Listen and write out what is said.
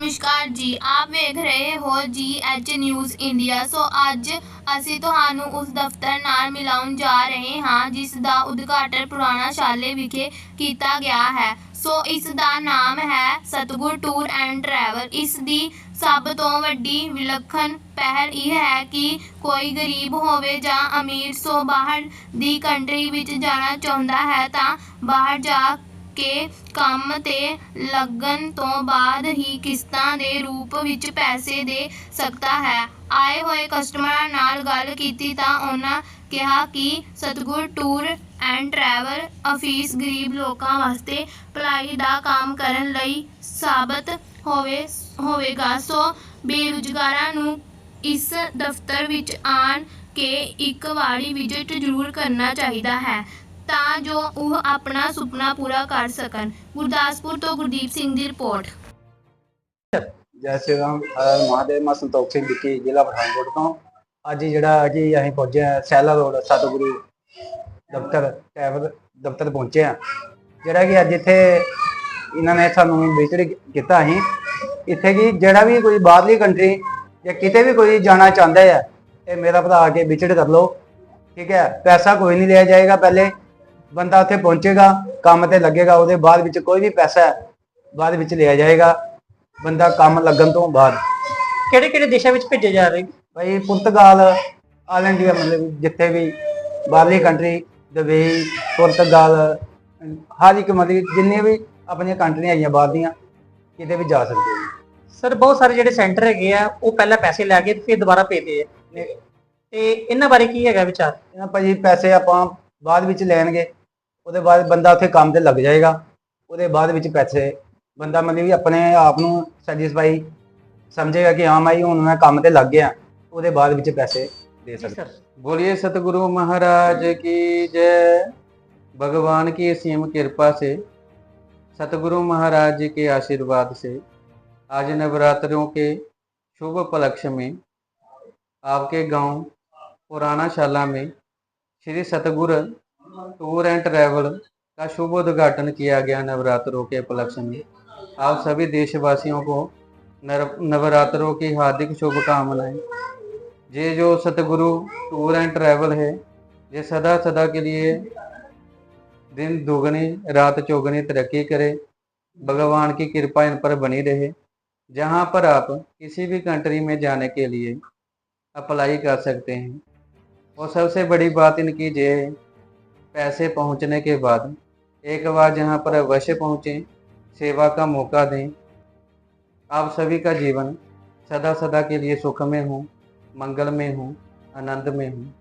ਨਮਸਕਾਰ ਜੀ, ਆਪ ਵੇਖ ਰਹੇ ਹੋ ਜੀ ਐਚ ਨਿਊਜ਼ ਇੰਡੀਆ ਸੋ ਅੱਜ ਅਸੀਂ ਤੁਹਾਨੂੰ ਉਸ ਦਫ਼ਤਰ ਨਾਲ ਮਿਲਾਉਣ ਜਾ ਰਹੇ ਹਾਂ, ਜਿਸ ਦਾ ਉਦਘਾਟਨ ਪੁਰਾਣਾ ਸ਼ਾਲੇ ਵਿਖੇ ਕੀਤਾ ਗਿਆ ਹੈ। ਸੋ ਇਸ ਦਾ ਨਾਮ ਹੈ ਸਤਗੁਰ ਟੂਰ ਐਂਡ ਟਰੈਵਲ। ਇਸ ਦੀ ਸਭ ਤੋਂ ਵੱਡੀ ਵਿਲੱਖਣ ਪਹਿਲ ਇਹ ਹੈ ਕਿ ਕੋਈ ਗਰੀਬ ਹੋਵੇ ਜਾਂ ਅਮੀਰ ਸੋ ਬਾਹਰ ਦੀ ਕੰਟਰੀ ਵਿੱਚ ਜਾਣਾ ਚਾਹੁੰਦਾ ਹੈ ਤਾਂ ਬਾਹਰ ਜਾ ਕੇ ਕੰਮ ਤੇ ਲੱਗਣ ਤੋਂ ਬਾਅਦ ਹੀ ਕਿਸ਼ਤਾਂ ਦੇ ਰੂਪ ਵਿੱਚ ਪੈਸੇ ਦੇ ਸਕਦਾ ਹੈ। ਆਏ ਹੋਏ ਕਸਟਮਰਾਂ ਨਾਲ ਗੱਲ ਕੀਤੀ ਤਾਂ ਉਹਨਾਂ ਕਿਹਾ ਕਿ ਸਤਗੁਰ ਟੂਰ ਐਂਡ ਟਰੈਵਲ ਅਫੀਸ ਗਰੀਬ ਲੋਕਾਂ ਵਾਸਤੇ ਭਲਾਈ ਦਾ ਕੰਮ ਕਰਨ ਲਈ ਸਾਬਤ ਹੋਵੇ, ਹੋਵੇਗਾ। ਸੋ ਬੇਰੁਜ਼ਗਾਰਾਂ ਨੂੰ ਇਸ ਦਫ਼ਤਰ ਵਿੱਚ ਆਣ ਕੇ ਇੱਕ ਵਾਰੀ ਵਿਜ਼ਿਟ ਜ਼ਰੂਰ ਕਰਨਾ ਚਾਹੀਦਾ ਹੈ। ਤਾਂ ਜੋ ਉਹ ਆਪਣਾ ਸੁਪਨਾ ਪੂਰਾ ਕਰ ਸਕਣ। ਗੁਰਦਾਸਪੁਰ ਤੋਂ ਗੁਰਦੀਪ ਸਿੰਘ ਦੀ ਰਿਪੋਰਟ। ਜੈ ਸ਼੍ਰੀ ਰਾਮ ਹਰ ਹਰ ਮਹਾਦੇਵ ਮੈਂ ਸੰਤੋਖ ਸਿੰਘ ਵਿੱਕੀ, ਜ਼ਿਲ੍ਹਾ ਪਠਾਨਕੋਟ ਤੋਂ। ਅੱਜ ਜਿਹੜਾ ਜੀ ਅਸੀਂ ਪਹੁੰਚੇ ਹਾਂ ਸੈਲਾ ਰੋਡ, ਸਤਿਗੁਰੂ ਦਫ਼ਤਰ ਟੈਬਲ ਦਫ਼ਤਰ ਪਹੁੰਚੇ ਆ ਜਿਹੜਾ ਕਿ ਅੱਜ ਇੱਥੇ ਇਹਨਾਂ ਨੇ ਸਾਨੂੰ ਵਿਜ਼ਿਟ ਕੀਤਾ ਅਸੀਂ ਇੱਥੇ ਕਿ ਜਿਹੜਾ ਵੀ ਕੋਈ ਬਾਹਰਲੀ ਕੰਟਰੀ ਜਾਂ ਕਿਤੇ ਵੀ ਕੋਈ ਜਾਣਾ ਚਾਹੁੰਦਾ ਹੈ, ਇਹ ਮੇਰਾ ਭਰਾ ਆ ਕੇ ਵਿਜ਼ਿਟ ਕਰ ਲਓ। ਠੀਕ ਹੈ, ਪੈਸਾ ਕੋਈ ਨਹੀਂ ਲਿਆ ਜਾਏਗਾ ਪਹਿਲੇ। ਬੰਦਾ ਉੱਥੇ ਪਹੁੰਚੇਗਾ ਕੰਮ ਤੇ ਲੱਗੇਗਾ ਉਹਦੇ ਬਾਅਦ ਵਿੱਚ ਕੋਈ ਵੀ ਪੈਸਾ ਬਾਅਦ ਵਿੱਚ ਲਿਆ ਜਾਏਗਾ। ਬੰਦਾ ਕੰਮ ਲੱਗਣ ਤੋਂ ਬਾਅਦ। ਕਿਹੜੇ ਕਿਹੜੇ ਦੇਸ਼ਾਂ ਵਿੱਚ ਭੇਜੇ ਜਾ ਰਹੇ ਭਾਈ ਪੁਰਤਗਾਲ ਆਲ ਇੰਡੀਆ ਮਤਲਬ ਜਿੱਥੇ ਵੀ ਬਾਹਰਲੀ ਕੰਟਰੀ ਦੁਬਈ ਪੁਰਤਗਾਲ ਹਰ ਇੱਕ ਮਤਲਬ ਜਿੰਨੇ ਵੀ ਆਪਣੀਆਂ ਕੰਟਰੀਆਂ ਹੈਗੀਆਂ ਬਾਹਰ ਦੀਆਂ ਕਿਤੇ ਵੀ ਜਾ ਸਕਦੇ ਹੋ ਸਰ ਬਹੁਤ ਸਾਰੇ ਜਿਹੜੇ ਸੈਂਟਰ ਹੈਗੇ ਆ ਉਹ ਪਹਿਲਾਂ ਪੈਸੇ ਲੈ ਕੇ ਫਿਰ ਦੁਬਾਰਾ ਭੇਜਦੇ ਆ। ਤੇ ਇਹਨਾਂ ਬਾਰੇ ਕੀ ਹੈਗਾ ਵਿਚਾਰ? ਇਹਨਾਂ ਭਾਜੀ ਪੈਸੇ ਆਪਾਂ ਬਾਅਦ ਵਿੱਚ ਲੈਣਗੇ। ਉਹਦੇ ਬਾਅਦ ਬੰਦਾ ਉੱਥੇ ਕੰਮ ਤੇ ਲੱਗ ਜਾਏਗਾ ਉਹਦੇ ਬਾਅਦ ਵਿੱਚ ਪੈਸੇ ਬੰਦਾ ਮਤਲਬ ਵੀ ਆਪਣੇ ਆਪ ਨੂੰ ਸੈਟੀਸਫਾਈ ਸਮਝੇਗਾ ਕਿ ਹਾਂ ਮੈਂ ਹੁਣ ਮੈਂ ਕੰਮ ਤੇ ਲੱਗ ਗਿਆ ਉਹਦੇ ਬਾਅਦ ਵਿੱਚ ਪੈਸੇ ਦੇ ਜੀ ਸਕਦਾ ਸਰ बोलिए सतगुरु महाराज की जय भगवान की असीम कृपा से सतगुरु महाराज जी के आशीर्वाद से आज नवरात्रों के शुभ उपलक्ष्य में आपके गांव पुराना शाला में श्री सतगुरु टूर एंड ट्रैवल का शुभ उद्घाटन किया गया नवरात्रों के उपलक्ष्य में। आप सभी देशवासियों को नवरात्रों की हार्दिक शुभकामनाएँ। ये जो सतगुरु टूर एंड ट्रैवल है ये सदा सदा के लिए दिन दुगनी, रात चौगनी तरक्की करे, भगवान की कृपा इन पर बनी रहे, जहाँ पर आप किसी भी कंट्री में जाने के लिए अप्लाई कर सकते हैं। और सबसे बड़ी बात इनकी ये है पैसे पहुँचने के बाद एक बार जहाँ पर अवश्य पहुँचें, सेवा का मौका दें। आप सभी का जीवन सदा सदा के लिए सुख में हो मंगल में हूँ आनंद में हूँ।